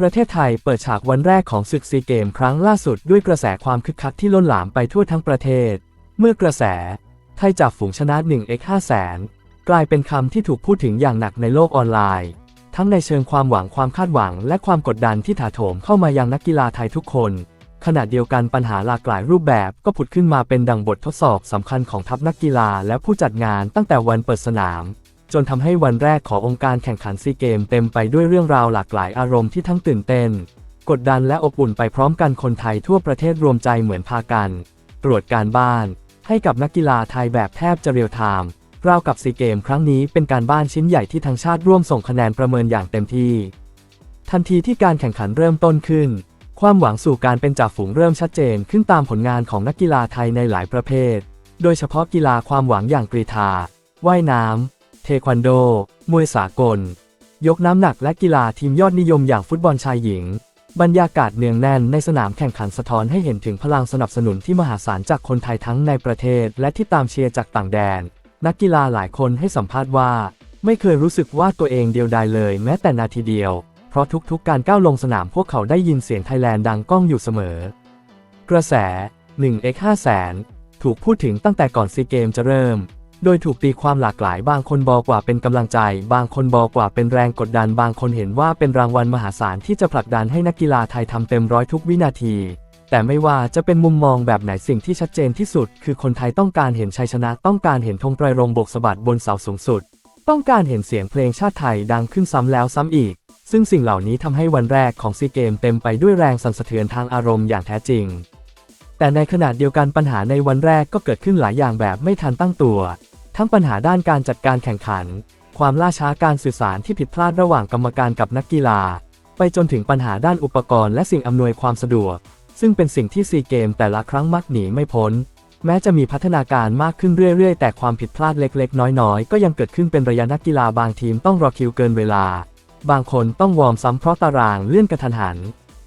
ประเทศไทยเปิดฉากวันแรกของศึกซีเกมครั้งล่าสุดด้วยกระแสความคึกคักที่ล้นหลามไปทั่วทั้งประเทศ เมื่อกระแส ไทยจากฝูงชนะ 1x 5แสนกลายเป็นคำที่ถูกพูดถึงอย่างหนักในโลกออนไลน์ ทั้งในเชิงความหวังความคาดหวัง และความกดดันที่ถาโถมเข้ามายังนักกีฬาไทยทุกคน ขณะเดียวกันปัญหาหลากหลายรูปแบบก็ผุดขึ้นมาเป็นดังบททดสอบสำคัญของทัพนักกีฬาและผู้จัดงานตั้งแต่วันเปิดสนาม จนทำให้วันแรกขององค์การแข่งขันซีเกมเต็มไปด้วยเรื่องราวหลากหลายอารมณ์ที่ทั้งตื่นเต้น กดดันและอบอุ่นไปพร้อมกันคนไทยทั่วประเทศรวมใจเหมือนพากัน ตรวจการบ้าน ให้กับนักกีฬาไทยแบบแทบจะเรียลไทม์ราวกับซีเกมครั้งนี้เป็นการบ้านชิ้นใหญ่ที่ทั้งชาติร่วมส่งคะแนนประเมินอย่างเต็มที่ ทันทีที่การแข่งขันเริ่มต้นขึ้น ความหวังสู่การเป็นจ่าฝูงเริ่มชัดเจนขึ้นตามผลงานของนักกีฬาไทยในหลายประเภท โดยเฉพาะกีฬาความหวังอย่างกรีฑาว่ายน้ำ เทควันโด มวยสากล ยกน้ำหนักและกีฬาทีมยอดนิยมอย่างฟุตบอลชายหญิง บรรยากาศเนืองแน่นในสนามแข่งขันสะท้อนให้เห็นถึงพลังสนับสนุนที่มหาศาลจากคนไทยทั้งในประเทศ และที่ตามเชียร์จากต่างแดน นักกีฬาหลายคนให้สัมภาษณ์ว่า ไม่เคยรู้สึกว่าตัวเองเดียวดายเลย แม้แต่นาทีเดียว เพราะทุกๆ การก้าวลงสนามพวกเขาได้ยินเสียงไทยแลนด์ดังก้องอยู่เสมอ กระแส 1x 5แสนถูกพูดถึงตั้งแต่ก่อนซีเกมจะเริ่ม โดยถูกตีความหลากหลายบางคนบอกว่าเป็นกำลังใจ บางคนบอกว่าเป็นแรงกดดัน บางคนเห็นว่าเป็นรางวัลมหาศาลที่จะผลักดันให้นักกีฬาไทยทำเต็มร้อยทุกวินาที แต่ไม่ว่าจะเป็นมุมมองแบบไหนสิ่งที่ชัดเจนที่สุด คือคนไทยต้องการเห็นชัยชนะ ต้องการเห็นธงไตรรงบกสะบัดบนเสาสูงสุด ต้องการเห็นเสียงเพลงชาติไทยดังขึ้นซ้ำแล้วซ้ำอีก ซึ่งสิ่งเหล่านี้ทำให้วันแรกของซีเกมเต็มไปด้วยแรงสั่นสะเทือนทางอารมณ์อย่างแท้จริง แต่ในขณะเดียวกันปัญหาในวันแรกก็เกิดขึ้นหลายอย่างแบบไม่ทันตั้งตัว ทั้งปัญหาด้านการจัดการแข่งขัน ความล่าช้าการสื่อสารที่ผิดพลาดระหว่างกรรมการกับนักกีฬา ไปจนถึงปัญหาด้านอุปกรณ์และสิ่งอำนวยความสะดวก ซึ่งเป็นสิ่งที่ซีเกมแต่ละครั้งมักหนีไม่พ้น แม้จะมีพัฒนาการมากขึ้นเรื่อยๆ แต่ความผิดพลาดเล็กๆ น้อยๆ ก็ยังเกิดขึ้นเป็นระยะนักกีฬาบางทีมต้องรอคิวเกินเวลา บางคนต้องวอร์มซ้ำเพราะตารางเลื่อนกระทันหัน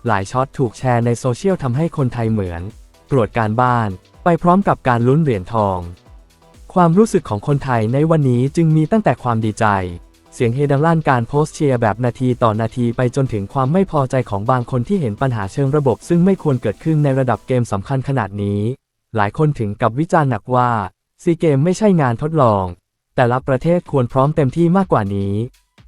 หลายช็อตถูกแชร์ในโซเชียลทำให้คนไทยเหมือน ตรวจการบ้าน ไปพร้อมกับการลุ้นเหรียญทอง ความรู้สึกของคนไทยในวันนี้จึงมีตั้งแต่ความดีใจ เสียงเฮดังลั่นการโพสต์เชียร์แบบนาทีต่อนาทีไปจนถึงความไม่พอใจของบางคนที่เห็นปัญหาเชิงระบบ ซึ่งไม่ควรเกิดขึ้นในระดับเกมสำคัญขนาดนี้ หลายคนถึงกับวิจารณ์หนักว่าซีเกมไม่ใช่งานทดลอง แต่ละประเทศควรพร้อมเต็มที่มากกว่านี้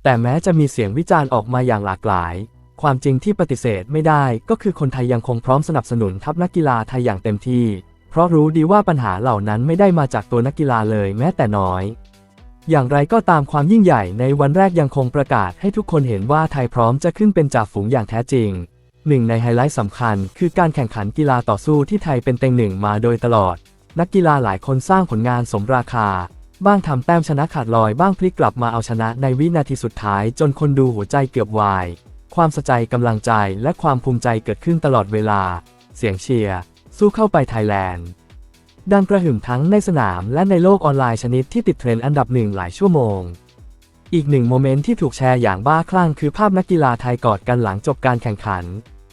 แต่แม้จะมีเสียงวิจารณ์ออกมาอย่างหลากหลาย ความจริงที่ปฏิเสธไม่ได้ก็คือคนไทยยังคงพร้อมสนับสนุนทัพนักกีฬาไทยอย่างเต็มที่ เพราะรู้ดีว่าปัญหาเหล่านั้นไม่ได้มาจากตัวนักกีฬาเลยแม้แต่น้อย อย่างไรก็ตามความยิ่งใหญ่ในวันแรกยังคงประกาศให้ทุกคนเห็นว่าไทยพร้อมจะขึ้นเป็นจ่าฝูงอย่างแท้จริงหนึ่งในไฮไลท์สำคัญคือการแข่งขันกีฬาต่อสู้ที่ไทยเป็นเต็งหนึ่งมาโดยตลอด นักกีฬาหลายคนสร้างผลงานสมราคา บ้างทำแต้มชนะขาดลอยบ้างพลิกกลับมาเอาชนะในวินาทีสุดท้ายจนคนดูหัวใจเกือบวาย ความสะใจกำลังใจและความภูมิใจเกิดขึ้นตลอดเวลา เสียงเชียร์ สู้เข้าไปไทยแลนด์ ดังกระหึ่มทั้งในสนามและในโลกออนไลน์ชนิดที่ติดเทรนด์อันดับหนึ่งหลายชั่วโมง อีกหนึ่งโมเมนต์ที่ถูกแชร์อย่างบ้าคลั่งคือภาพนักกีฬาไทยกอดกันหลังจบการแข่งขัน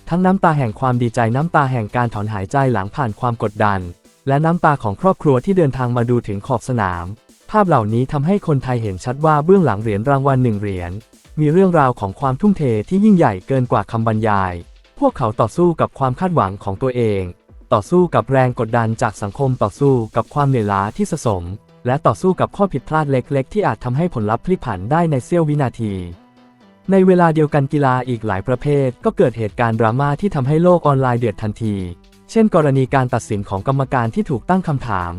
ทั้งน้ำตาแห่งความดีใจน้ำตาแห่งการถอนหายใจหลังผ่านความกดดัน และน้ำตาของครอบครัวที่เดินทางมาดูถึงขอบสนาม ภาพเหล่านี้ทำให้คนไทยเห็นชัดว่าเบื้องหลังเหรียญรางวัลหนึ่งเหรียญ มีเรื่องราวของความทุ่มเทที่ยิ่งใหญ่เกินกว่าคำบรรยาย พวกเขาต่อสู้กับความคาดหวังของตัวเอง ต่อสู้กับแรงกดดันจากสังคมต่อสู้กับความเหนื่อยล้าที่สะสม และต่อสู้กับข้อผิดพลาดเล็กๆ ที่อาจทำให้ผลลัพธ์พลิกผันได้ในเสี้ยววินาที ในเวลาเดียวกันกีฬาอีกหลายประเภท ก็เกิดเหตุการณ์ดราม่าที่ทำให้โลกออนไลน์เดือดทันที เช่น กรณีการตัดสินของกรรมการที่ถูกตั้งคำถาม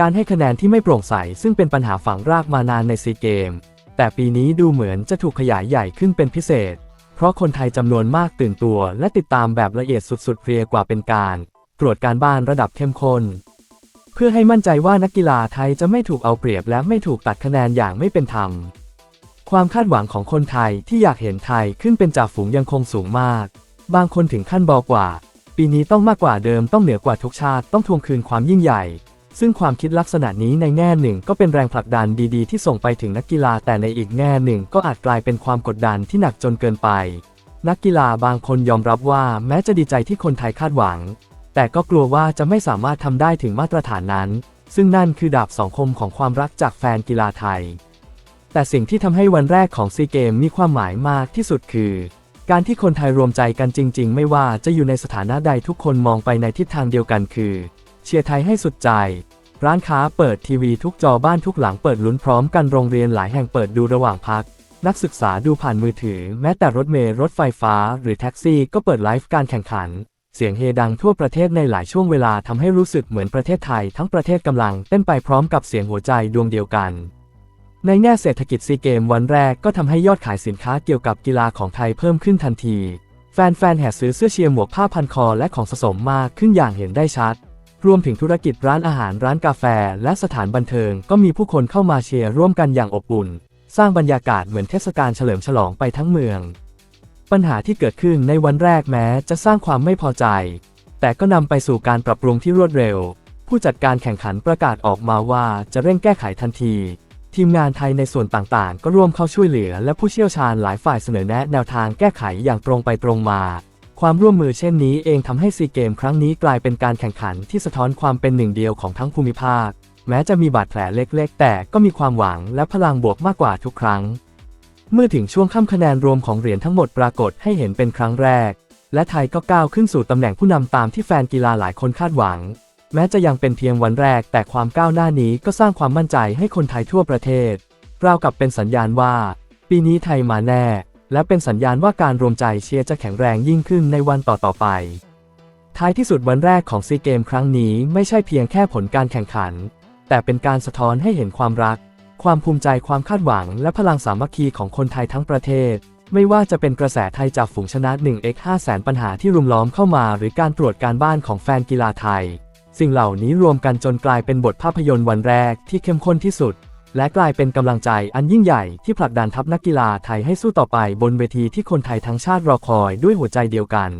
การให้คะแนนที่ไม่โปร่งใสซึ่งเป็นปัญหาฝังรากมานานในซีเกม แต่ปีนี้ดูเหมือนจะถูกขยายใหญ่ขึ้นเป็นพิเศษ เพราะคนไทยจำนวนมากตื่นตัว และติดตามแบบละเอียดสุดๆเรียกว่าเป็นการ ตรวจการบ้านระดับเข้มข้น เพื่อให้มั่นใจว่านักกีฬาไทยจะไม่ถูกเอาเปรียบและไม่ถูกตัดคะแนนอย่างไม่เป็นธรรม ความคาดหวังของคนไทยที่อยากเห็นไทยขึ้นเป็นจ่าฝูงยังคงสูงมาก บางคนถึงขั้นบอกว่า ปีนี้ต้องมากกว่าเดิมต้องเหนือกว่าทุกชาติต้องทวงคืนความยิ่งใหญ่ ซึ่งความคิดลักษณะนี้ในแง่หนึ่งก็เป็นแรงผลักดันดีๆ ที่ส่งไปถึงนักกีฬาแต่ในอีกแง่หนึ่งก็อาจกลายเป็นความกดดันที่หนักจนเกินไป นักกีฬาบางคนยอมรับว่าแม้จะดีใจที่คนไทยคาดหวัง แต่ก็กลัวว่าจะไม่สามารถทำได้ถึงมาตรฐานนั้น ซึ่งนั่นคือดาบสองคมของความรักจากแฟนกีฬาไทย แต่สิ่งที่ทำให้วันแรกของซีเกมมีความหมายมากที่สุดคือการที่คนไทยรวมใจกันจริง ๆ ไม่ว่าจะอยู่ในสถานะใดทุกคนมองไปในทิศทางเดียวกันคือ เชียร์ไทยให้สุดใจ ร้านค้าเปิดทีวีทุกจอบ้านทุกหลังเปิดลุ้นพร้อมกันโรงเรียนหลายแห่งเปิดดูระหว่างพัก นักศึกษาดูผ่านมือถือ แม้แต่รถเมล์รถไฟฟ้า หรือแท็กซี่ก็เปิดไลฟ์การแข่งขัน เสียงเฮดังทั่วประเทศในหลายช่วงเวลาทำให้รู้สึกเหมือนประเทศไทย ทั้งประเทศกำลังเต้นไปพร้อมกับเสียงหัวใจดวงเดียวกัน ในแง่เศรษฐกิจซีเกมวันแรกก็ทำให้ยอดขายสินค้าเกี่ยวกับกีฬาของไทยเพิ่มขึ้นทันที แฟนๆแห่ซื้อเสื้อเชียร์หมวกผ้าพันคอและของสะสมมากขึ้นอย่างเห็นได้ชัด รวมถึงธุรกิจร้านอาหารร้านกาแฟ และสถานบันเทิง ก็มีผู้คนเข้ามาเชียร์ร่วมกันอย่างอบอุ่น สร้างบรรยากาศเหมือนเทศกาลเฉลิมฉลองไปทั้งเมือง ปัญหาที่เกิดขึ้นในวันแรกแม้จะสร้างความไม่พอใจ แต่ก็นำไปสู่การปรับปรุงที่รวดเร็ว ผู้จัดการแข่งขันประกาศออกมาว่าจะเร่งแก้ไขทันที ทีมงานไทยในส่วนต่างๆ ก็ร่วมเข้าช่วยเหลือ และผู้เชี่ยวชาญหลายฝ่ายเสนอแนะแนวทางแก้ไขอย่างตรงไปตรงมา ความร่วมมือเช่นนี้เองทำให้ซีเกมครั้งนี้กลายเป็นการแข่งขันที่สะท้อนความเป็นหนึ่งเดียวของทั้งภูมิภาค แม้จะมีบาดแผลเล็กๆ แต่ก็มีความหวังและพลังบวกมากกว่าทุกครั้ง เมื่อถึงช่วงค่ำคะแนนรวมของเหรียญทั้งหมดปรากฏให้เห็นเป็นครั้งแรก และไทยก็ก้าวขึ้นสู่ตำแหน่งผู้นำตามที่แฟนกีฬาหลายคนคาดหวัง แม้จะยังเป็นเพียงวันแรก แต่ความก้าวหน้านี้ก็สร้างความมั่นใจให้คนไทยทั่วประเทศราวกับเป็นสัญญาณว่า ปีนี้ไทยมาแน่ และเป็นสัญญาณว่าการรวมใจเชียร์จะแข็งแรงยิ่งขึ้นในวันต่อๆไป ท้ายที่สุดวันแรกของซีเกมครั้งนี้ไม่ใช่เพียงแค่ผลการแข่งขัน แต่เป็นการสะท้อนให้เห็นความรัก ความภูมิใจความคาดหวัง และพลังสามัคคีของคนไทยทั้งประเทศ ไม่ว่าจะเป็นกระแสไทยจากฝูงชนะ 1x 5แสนปัญหาที่รุมล้อมเข้ามา หรือการตรวจการบ้านของแฟนกีฬาไทย สิ่งเหล่านี้รวมกันจนกลายเป็นบทภาพยนตร์วันแรกที่เข้มข้นที่สุด และกลายเป็นกำลังใจอันยิ่งใหญ่ที่ผลักดันทัพนักกีฬาไทยให้สู้ต่อไปบนเวทีที่คนไทยทั้งชาติรอคอยด้วยหัวใจเดียวกัน